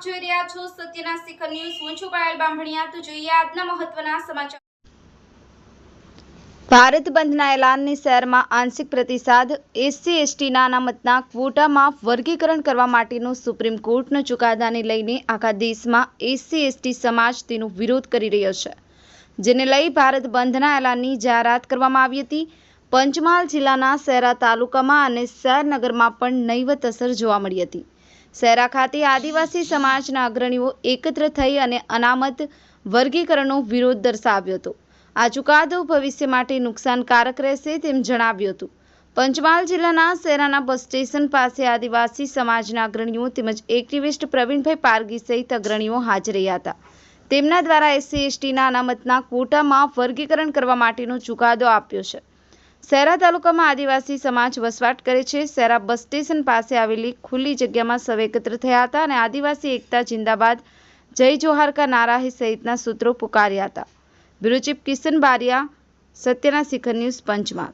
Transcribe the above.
સત્યના શિખર ન્યૂઝ. હું છું પાયલ બામભણિયા તો જોઈએ આજના મહત્વના સમાચાર. ભારત બંધના એલાનની શહેરમાં આંશિક પ્રતિસાદ. એસસી એસટીના અનામતના ક્વોટામાં વર્ગીકરણ કરવા માટેનો સુપ્રીમ કોર્ટના ચુકાદાને લઈને આખા દેશમાં એસસી, એસટી સમાજ તેનો વિરોધ કરી રહ્યો છે. જેને લઈ ભારત બંધના એલાનની જાહેરાત કરવામાં આવી હતી. પંચમહાલ જિલ્લાના શહેરા તાલુકામાં અને શહેરનગરમાં પણ નહીવત અસર જોવા મળી હતી. શહેરા ખાતે આદિવાસી સમાજના અગ્રણીઓ એકત્ર થઈ અને અનામત વર્ગીકરણનો વિરોધ દર્શાવ્યો હતો. આ ચુકાદો ભવિષ્ય માટે નુકસાનકારક રહેશે તેમ જણાવ્યું હતું. પંચમહાલ જિલ્લાના શહેરાના બસ સ્ટેશન પાસે આદિવાસી સમાજના અગ્રણીઓ તેમજ એક્ટિવિસ્ટ પ્રવીણભાઈ પારગી સહિત અગ્રણીઓ હાજર રહ્યા હતા. તેમના દ્વારા એસસી, એસટીના અનામતના કોટામાં વર્ગીકરણ કરવા માટેનો ચુકાદો આપ્યો છે. શહેરા તાલુકામાં આદિવાસી સમાજ વસવાટ કરે છે. સેરા બસ સ્ટેશન પાસે આવેલી ખુલ્લી જગ્યામાં સૌ એકત્ર થયા હતા અને આદિવાસી એકતા જિંદાબાદ, જય જોહાર કા નારાહે સહિતના સૂત્રો પુકાર્યા હતા. બ્યુરો કિશન બારિયા, સત્યના શિખર ન્યૂઝ પંચમહાલ.